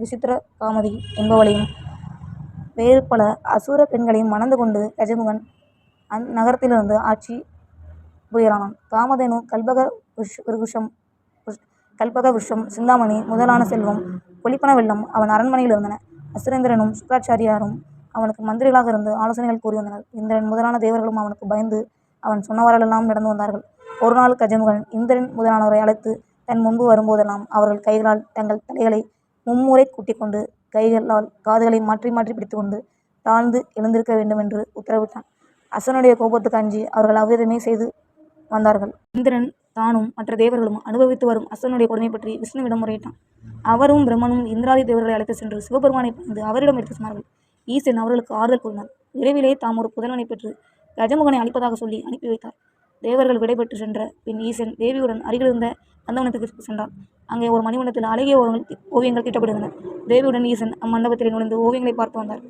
விசித்திர காமதி என்பவளையும் வேறு பல அசுர பெண்களையும் மணந்து கொண்டு கஜமுகன் அந்நகரத்திலிருந்து ஆட்சி புரியலானான். காமதேனு கல்பக விஷ் விருஷம் கல்பக விருஷம் சிந்தாமணி முதலான செல்வம் ஒளிப்பன வெள்ளம் அவன் அரண்மனையில் இருந்தன. அசுரேந்திரனும் சுக்கராச்சாரியாரும் அவனுக்கு மந்திரிகளாக இருந்து ஆலோசனைகள் கூறி வந்தனர். இந்திரன் முதலான தேவர்களும் அவனுக்கு பயந்து அவன் சொன்னவாறெல்லாம் நடந்து வந்தார்கள். ஒரு நாள் கஜமுகன் இந்திரன் முதலானவரை அழைத்து தன் முன்பு வரும்போதெல்லாம் அவர்கள் கைகளால் தங்கள் தலைகளை மும்முறை கூட்டிக்கொண்டு கைகளால் காதுகளை மாற்றி மாற்றி பிடித்துக்கொண்டு தாழ்ந்து எழுந்திருக்க வேண்டும் என்று உத்தரவிட்டான். அசனுடைய கோபத்துக்கு அஞ்சி அவர்கள் அவ்விதமே செய்து வந்தார்கள். இந்திரன் தானும் மற்ற தேவர்களும் அனுபவித்து வரும் அசனுடைய கொடுமை பற்றி விஷ்ணுவிடம் முறையிட்டான். அவரும் பிரம்மனும் இந்திராதி தேவர்களை அழைத்து சென்று சிவபெருமானை பணிந்து அவரிடம் எடுத்து சொன்னார்கள். ஈசன் அவர்களுக்கு ஆறுதல் கூறினார். விரைவிலே தாம் ஒரு புதல்வனை பெற்று கஜமுகனை அளிப்பதாக சொல்லி அனுப்பி வைத்தார். தேவர்கள் விடைபெற்று சென்ற பின் ஈசன் தேவியுடன் அருகிலிருந்த நந்தவனத்துக்கு சென்றார் அங்கே ஒரு மணிமண்டத்தில் அழகிய ஓவியங்கள் ஓவியங்கள் தீட்டப்படுகின்றன தேவியுடன் ஈசன் அம்மண்டபத்தில் நுழைந்து ஓவியங்களை பார்த்து வந்தார்.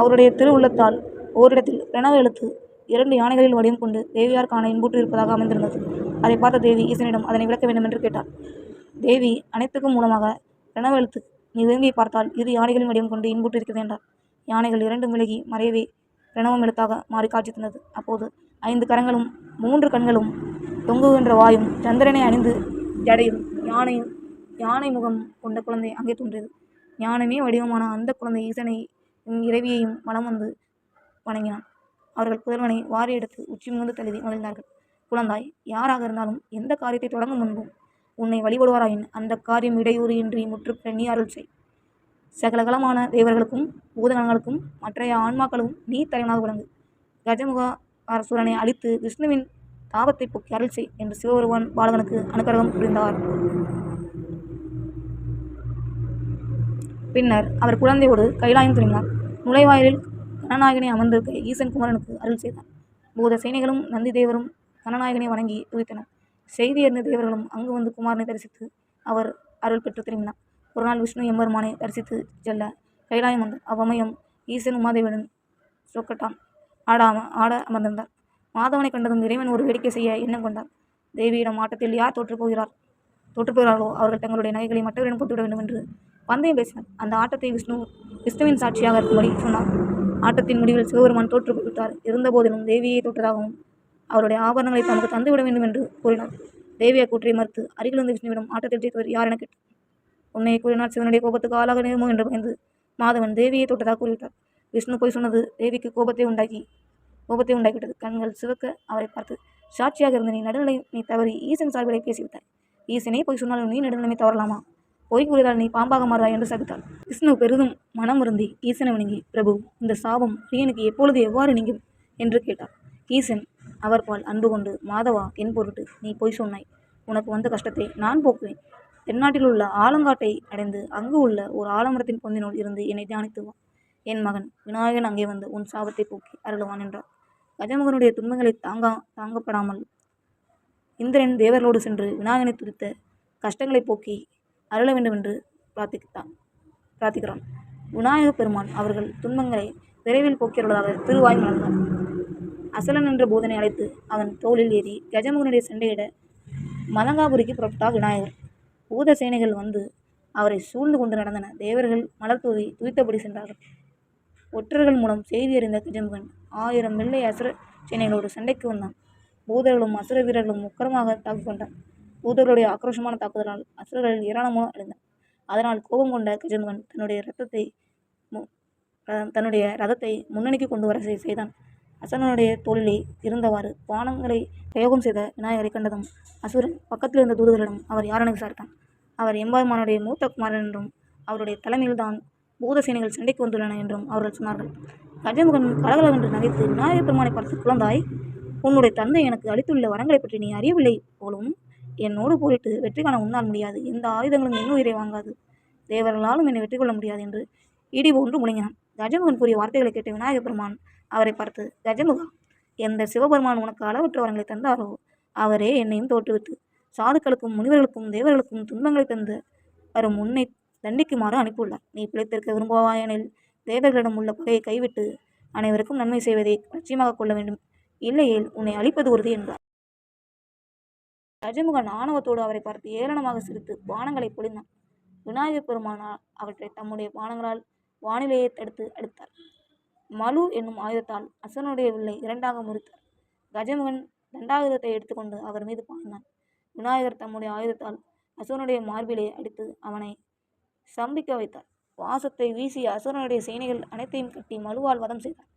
அவருடைய திருவுள்ளத்தால் ஓரிடத்தில் பிரணவ எழுத்து இரண்டு யானைகளில் வடிவம் கொண்டு தேவியார் காண இன்புற்று இருப்பதாக அமைந்திருந்தது. அதை பார்த்த தேவி ஈசனிடம் அதனை விளக்க வேண்டும் என்று கேட்டார். தேவி அனைத்துக்கும் மூலமாக பிரணவ எழுத்து நீ விரும்பி பார்த்தால் இரு யானைகளின் வடிவம் கொண்டு இன்புற்று இருக்கிறது என்றார். யானைகள் இரண்டும் விலகி மறையவே பிரணவம் எழுத்தாக மாறி காட்சி தந்தது. அப்போது ஐந்து கரங்களும் மூன்று கண்களும் தொங்குகின்ற வாயும் சந்திரனை அணிந்து ஜடையும் யானையும் யானை முகம் கொண்ட குழந்தை அங்கே தோன்றியது. ஞானமே வடிவமான அந்த குழந்தை ஈசனை இறைவியையும் மனம் வந்து வணங்கினான். அவர்கள் புதல்வனை வாரி எடுத்து உச்சி முகந்து தழுவி மகிழ்ந்தார்கள். குழந்தாய் யாராக இருந்தாலும் எந்த காரியத்தை தொடங்கும் முன்பும் உன்னை வழிபடுவாராயின் அந்த காரியம் இடையூறு இன்றி முற்றுப்பெற நீ அருள் செய். சகலகலமான தேவர்களுக்கும் பூதகணங்களுக்கும் மற்றைய ஆன்மாக்களும் நீ தலைவனாக விளங்கு. கஜமுகா அரசுரனை அழித்து விஷ்ணுவின் தாபத்தை போக்கி அருள் செய் என்று சிவபெருமான் பாலகனுக்கு அனுக்கிரகம் புரிந்தார். பின்னர் அவர் குழந்தையோடு கைலாயம் திரும்பினார். நுழைவாயிலில் கனநாயகனை அமர்ந்திருக்க ஈசன் குமரனுக்கு அருள் செய்தார் பூத சேனைகளும் நந்தி தேவரும் கணநாயகனை வணங்கி துதித்தனர். செய்தி அறிந்த தேவர்களும் அங்கு வந்து குமாரனை தரிசித்து அவர் அருள் பெற்று திரும்பினார். ஒரு நாள் விஷ்ணு எம்பெருமானை தரிசித்து செல்ல கைலாயம் வந்தார் அவ்வமயம் ஈசன் உமாதேவனுடன் சொக்கட்டான் ஆடாம ஆட அமர்ந்திருந்தார். மாதவனை கண்டதும் இறைவன் ஒரு வேடிக்கை செய்ய எண்ணம் கொண்டார். தேவியிடம் ஆட்டத்தில் யார் தோற்றுப் போகிறார்? அவர்கள் தங்களுடைய நகைகளை மற்றவரிடம் கொடுத்துவிட வேண்டும் என்று பந்தயம் பேசினார். அந்த ஆட்டத்தை விஷ்ணு விஷ்ணுவின் சாட்சியாக இருக்கும்படி சொன்னார். ஆட்டத்தின் முடிவில் சிவபெருமான் தோற்று போய்விட்டார். இருந்தபோதிலும் தேவியை தோற்றதாகவும் அவருடைய ஆபரணங்களை தமக்கு தந்துவிட வேண்டும் என்று கூறினார். தேவியை கூற்றை மறுத்து அருகிலிருந்து விஷ்ணுவிடம் ஆட்டத்தில் ஜெயித்தவர் யார் என கேட்டார். உன்னை கூறினார் சிவனுடைய கோபத்துக்கு ஆளாக நேருமோ என்று பயந்து மாதவன் தேவியை தொட்டதாக கூறிவிட்டார். விஷ்ணு போய் சொன்னது தேவிக்கு கோபத்தை உண்டாக்கி கோபத்தை உண்டாக்கிவிட்டது. கண்கள் சிவக்க அவரை பார்த்து சாட்சியாக இருந்த நீ நடுநிலை நீ தவறி ஈசன் சார்பிலே பேசிவிட்டாய். ஈசனே போய் சொன்னாலும் நீ நடுநிலைமை தவறலாமா? பொய் கூறியதால் நீ பாம்பாக மாறுவாய் என்று சபித்தாள். விஷ்ணு பெரிதும் மனம் இருந்தி ஈசனை வணங்கி பிரபு இந்த சாபம் பிரியனுக்கு எப்பொழுது எவ்வாறு நீங்கும்? என்று கேட்டார் ஈசன் அவர் பால் அன்பு கொண்டு மாதவா என் பொருட்டு நீ பொய் சொன்னாய். உனக்கு வந்த கஷ்டத்தை நான் போக்குவேன். தென்னாட்டில் உள்ள ஆலங்காட்டை அடைந்து அங்கு உள்ள ஒரு ஆலமரத்தின் பொந்தினுள் இருந்து என்னை தியானித்து வா. என் மகன் விநாயகன் அங்கே வந்து உன் சாபத்தை போக்கி அருளுவான் என்றார். கஜமுகனுடைய துன்பங்களை தாங்கா தாங்கப்படாமல் இந்திரன் தேவர்களோடு சென்று விநாயகனை துதித்த கஷ்டங்களை போக்கி அருள வேண்டும் என்று பிரார்த்தித்தான் பிரார்த்திக்கிறான். விநாயக பெருமான் அவர்கள் துன்பங்களை விரைவில் போக்கியுள்ளதாக திருவாய் மலர்ந்தார். அசலன் என்ற போதனை அழைத்து அவன் தோளில் ஏறி கஜமுகனுடைய சண்டையிட மலங்காபுரிக்கு புறப்பட்டார் விநாயகர். பூத சேனைகள் வந்து அவரை சூழ்ந்து கொண்டு நடந்தன. தேவர்கள் மலர் தூவி துதித்தபடி சென்றார்கள். ஒற்றர்கள் மூலம் செய்தி அறிந்த கஜமுகன் ஆயிரம் வெள்ளை அசுர சேனைகளோடு சண்டைக்கு வந்தான். பூதர்களும் அசுர வீரர்களும் உக்கரமாக தாக்கிக் கொண்டான் பூதர்களுடைய ஆக்ரோஷமான தாக்குதலால் அசுரர்கள் ஏராளமாக அடைந்தான் அதனால் கோபம் கொண்ட கஜமுகன் தன்னுடைய ரத்தத்தை மு- தன்னுடைய ரதத்தை முன்னணிக்கு கொண்டு வர செய்தான். அசனனுடைய தோளிலே இருந்தவாறு பானங்களை பிரயோகம் செய்த விநாயகரை கண்டதும் அசுரன் பக்கத்தில் இருந்த தூதுகளிடம் அவர் யாரென விசாரித்தான். அவர் எம்பெருமானுடைய மூத்த குமாரன் என்றும் அவருடைய தலைமையில்தான் பூத சேனைகள் சண்டைக்கு வந்துள்ளன என்றும் அவர்கள் சொன்னார்கள். கஜமுகன் கலகலவென்று நகைத்து விநாயகர் பெருமானை பார்த்து குழந்தாய் உன்னுடைய தந்தை எனக்கு அளித்துள்ள வரங்களை பற்றி நீ அறியவில்லை போலும் என்னோடு போரிட்டு வெற்றி காண உன்னால் முடியாது. எந்த ஆயுதங்களும் என் உயிரை வாங்காது. தேவர்களாலும் என்னை வெற்றி கொள்ள முடியாது என்று இடி போன்று முழங்கினான். கஜமுகன் கூறிய வார்த்தைகளை கேட்ட விநாயகர் பெருமான் அவரை பார்த்து கஜமுகா எந்த சிவபெருமான் உனக்கு அளவற்ற வரங்களை தந்தாரோ அவரே என்னையும் தோற்றுவித்து சாதுக்களுக்கும் முனிவர்களுக்கும் தேவர்களுக்கும் துன்பங்களை தந்து வரும் உன்னை தண்டிக்குமாறு அனுப்பியுள்ளார். நீ பிழைத்திருக்க விரும்புவாயெனில் தேவர்களிடம் உள்ள பகையை கைவிட்டு அனைவருக்கும் நன்மை செய்வதை லட்சியமாக கொள்ள வேண்டும். இல்லையேல் உன்னை அழிப்பது உறுதி என்றார். கஜமுகன் ஆணவத்தோடு அவரை பார்த்து ஏளனமாக சிரித்து பானங்களை பொழிந்தான். விநாயகப் பெருமானால் அவற்றை தம்முடைய பானங்களால் வானிலையை தடுத்து அடித்தார். மலு என்னும் ஆயுதத்தால் அசனுடைய வில்லை இரண்டாக முறித்தார். கஜமுகன் தண்டாயுதத்தை எடுத்துக்கொண்டு அவர் மீது பாய்ந்தான். விநாயகர் தம்முடைய ஆயுதத்தால் அசுரனுடைய மார்பிலே அடித்து அவனை சம்பிக்க வைத்தார். வாசத்தை வீசி அசுரனுடைய சேனைகள் அனைத்தையும் கட்டி மலுவால் வதம் செய்தார்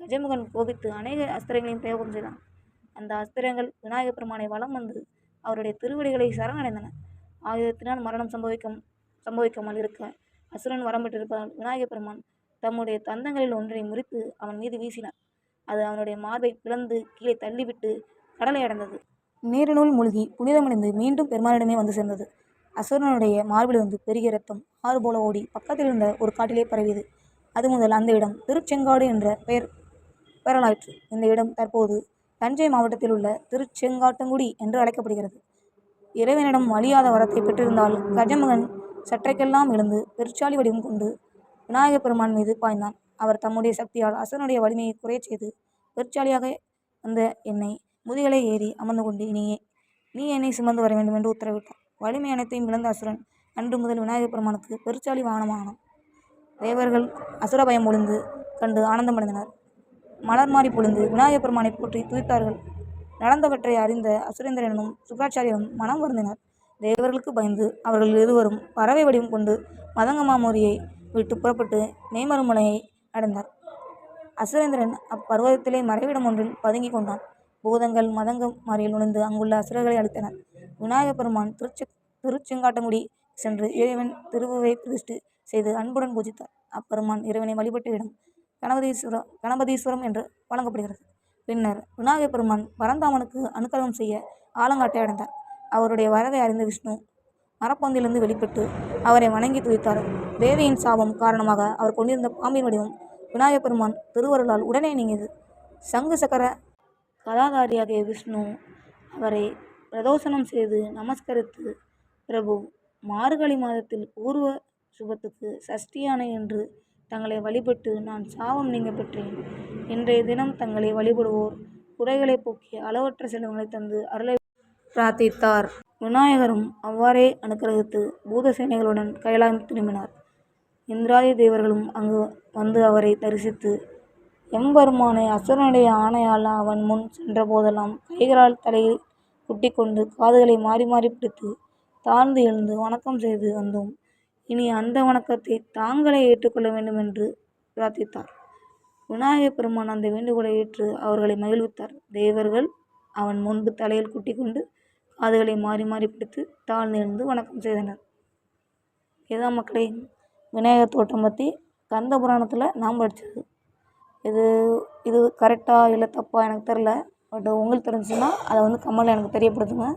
கஜமுகன் கோபித்து அநேக அஸ்திரங்களையும் பிரயோகம் செய்தான். அந்த அஸ்திரங்கள் விநாயகப் பெருமானை வலம் வந்து அவருடைய திருவடிகளை சரணடைந்தன. ஆயுதத்தினால் மரணம் சம்பவிக்கும் சம்பவிக்காமல் இருக்க அசுரன் வரம்பெற்றிருப்பதால் விநாயகப் பெருமான் தம்முடைய தந்தங்களில் ஒன்றை முறித்து அவன் மீது வீசினார். அது அவனுடைய மார்பை பிளந்து கீழே தள்ளிவிட்டு கடலை அடைந்தது. நீரினுள் மூழ்கி புனிதமடைந்து மீண்டும் பெருமானிடமே வந்து சேர்ந்தது. அசுரனுடைய மார்பிலிருந்து பெருகிய ரத்தம் ஆறு போல ஓடி பக்கத்தில் இருந்த ஒரு காட்டிலே பரவியது. அது முதல் அந்த இடம். திருச்செங்காடு என்ற பெயர் பெறலாயிற்று இந்த இடம் தற்போது தஞ்சை மாவட்டத்தில் உள்ள திருச்செங்காட்டங்குடி என்று அழைக்கப்படுகிறது. இறைவனிடம் அழியாத வரத்தை பெற்றிருந்தால் கஜமுகன் சற்றைக்கெல்லாம் எழுந்து பெருச்சாலி வடிவம் கொண்டு விநாயகப் பெருமான் மீது பாய்ந்தான். அவர் தம்முடைய சக்தியால் அசுரனுடைய வலிமையை குறையச் செய்து பெருச்சாலியாக வந்த என்னை முதுகலை ஏறி அமர்ந்து கொண்டு நீயே நீ என்னை சுமந்து வர வேண்டும் என்று உத்தரவிட்டார். வலிமை அனைத்தையும் இழந்த அசுரன் அன்று முதல் விநாயகப் பெருமானுக்கு பெருச்சாலி வாகனமானான். தேவர்கள் அசுர பயம் ஒளிந்து கண்டு ஆனந்தமடைந்தனர். மலர் மாறி பொழிந்து விநாயகப் பெருமானை போற்றி துதித்தார்கள். நடந்தவற்றை அறிந்த அசுரேந்திரனும் சுக்ராச்சாரியரும் மனம் வருந்தினர். தேவர்களுக்கு பயந்து அவர்கள் இருவரும் பறவை வடிவம் கொண்டு மதங்கமாமூரியை விட்டு புறப்பட்டு மேமருமலையை அடைந்தார் அசுரேந்திரன் அப்பர்வதத்திலே மறைவிடம் ஒன்றில் பதுங்கிக் கொண்டான். பூதங்கள் மதங்க மாறியில் நுழைந்து அங்குள்ள அசுரர்களை அழித்தனர். விநாயகப் பெருமான் திருச்சி திருச்செங்காட்டங்குடி சென்று இறைவன் திருவுவை பிரதிஷ்டு செய்து அன்புடன் பூஜித்தார். அப்பெருமான் இறைவனை வழிபட்ட இடம் கணபதீஸ்வரம் கணபதீஸ்வரம் என்று வழங்கப்படுகிறது. பின்னர் விநாயகப் பெருமான் பரந்தாமனுக்கு அனுக்கிரகம் செய்ய ஆலங்காட்டை அடைந்தார். அவருடைய வரவை அறிந்த விஷ்ணு மரப்பந்திலிருந்து வெளிப்பட்டு அவரை வணங்கி துதித்தார். தேவியின் சாபம் காரணமாக அவர் கொண்டிருந்த பாம்பின் வடிவம் விநாயகப் பெருமான் திருவருளால் உடனே நீங்கியது. சங்கு சக்கர கதாதாரியாகிய விஷ்ணு அவரை பிரதோஷனம் செய்து நமஸ்கரித்து பிரபு மார்கழி மாதத்தில் பூர்வ சுபத்துக்கு சஷ்டியானை என்று தங்களை வழிபட்டு நான் சாபம் நீங்க பெற்றேன். இன்றைய தினம் தங்களை வழிபடுவோர் குறைகளை போக்கி அளவற்ற செல்வங்களை தந்து அருளை பிரார்த்தித்தார். விநாயகரும் அவ்வாறே அனுக்கிரகித்து பூதசேனைகளுடன் கைலாயம் திரும்பினார். இந்திராதி தேவர்களும் அங்கு வந்து அவரை தரிசித்து எம்பெருமானை அசுரனுடைய ஆணையால் அவன் முன் சென்றபோதெல்லாம் கைகளால் தலையை குட்டிக்கொண்டு காதுகளை மாறி மாறி பிடித்து தாழ்ந்து எழுந்து வணக்கம் செய்து வந்தோம். இனி அந்த வணக்கத்தை தாங்களே ஏற்றுக்கொள்ள வேண்டும் என்று பிரார்த்தித்தார். விநாயகப் பெருமான் அந்த வேண்டுகோளை ஏற்று அவர்களை மகிழ்வித்தார். தேவர்கள் அவன் முன்பு தலையில் குட்டி கொண்டு காதுகளை மாறி மாறி பிடித்து தாழ்ந்து எழுந்து வணக்கம் செய்தனர். இதான் மக்களே விநாயகர் தோற்றம் பற்றி கந்த புராணத்தில் நாம் படித்தது இது இது கரெக்டாக இல்லை தப்பா எனக்கு தெரில பட் உங்களுக்கு தெரிஞ்சுன்னா அதை வந்து கமெண்டில் எனக்கு தெரியப்படுத்துங்க.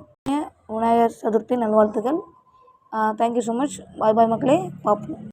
விநாயகர் சதுர்த்தி நல்வாழ்த்துக்கள். Thank you so much bye bye மக்களே. பார்ப்போம்